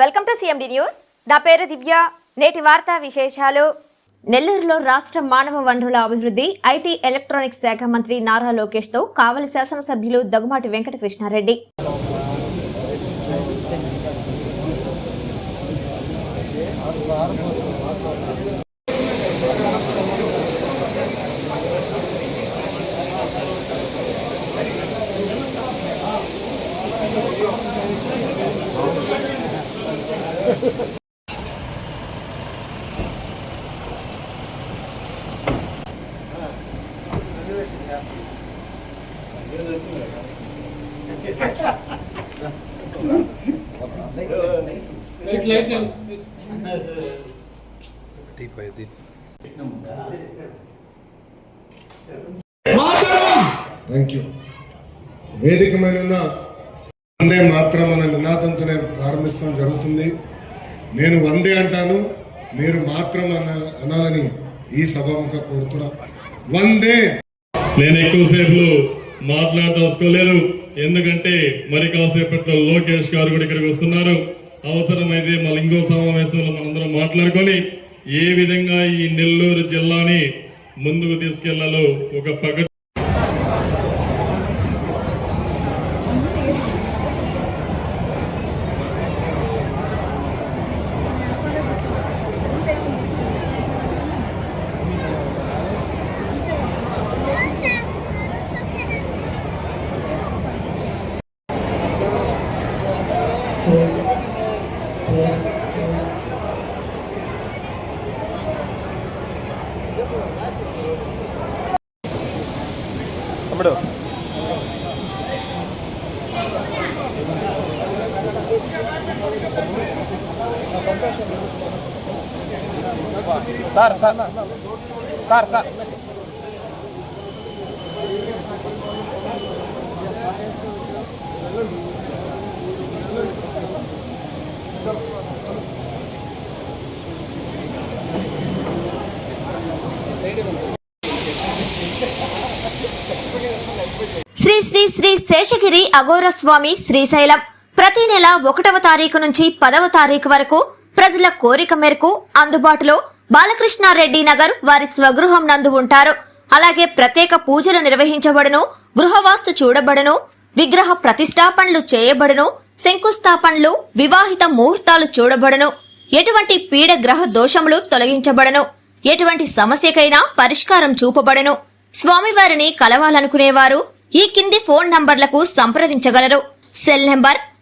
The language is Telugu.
welcome to CMD news నా పేరు దివ్య. నేటి వార్తా విశేషాలు. నెల్లూరులో రాష్ట్ర మానవ వనరుల అభివృద్ధి ఐటీ ఎలక్ట్రానిక్స్ శాఖ మంత్రి నారా లోకేష్తో కావలి శాసనసభ్యులు దగ్గుమాటి వెంకటకృష్ణారెడ్డి. థ్యాంక్ యూ వేదిక మీద ఉన్న వందే మాత్రం అనే నినాదంతో నేను ప్రారంభిస్తాం జరుగుతుంది. నేను వందే అంటాను మీరు మాత్రం అన అనాలని ఈ సభాముఖ కోరుతున్నా. వందే! నేను ఎక్కువసేపు మాట్లాడదలుచుకోలేదు. ఎందుకంటే మరి కాసేపట్లో లోకేష్ గారు కూడా ఇక్కడికి వస్తున్నారు. అవసరమైతే మళ్ళీ ఇంకో సమావేశంలో మనందరం మాట్లాడుకొని ఏ విధంగా ఈ నెల్లూరు జిల్లాని ముందుకు తీసుకెళ్ళాలో ఒక పగ sir sir sir sir. Shri Shri Shri Seshagiri Aghora Swami Srisailam. ప్రతి నెల ఒకటవ తారీఖు నుంచి పదవ తారీఖు వరకు ప్రజల కోరిక మేరకు అందుబాటులో బాలకృష్ణారెడ్డి నగర్ వారి స్వగృహం నందు ఉంటారు. అలాగే ప్రత్యేక పూజలు నిర్వహించబడును గృహవాస్తు చూడబడును విగ్రహ ప్రతిష్టాపనలు చేయబడును శంకుస్థాపనలు వివాహిత ముహూర్తాలు చూడబడును. ఎటువంటి పీడ గ్రహ దోషములు తొలగించబడను. ఎటువంటి సమస్యకైనా పరిష్కారం చూపబడను. స్వామివారిని కలవాలనుకునేవారు ఈ కింది ఫోన్ నంబర్లకు సంప్రదించగలరు. Cell number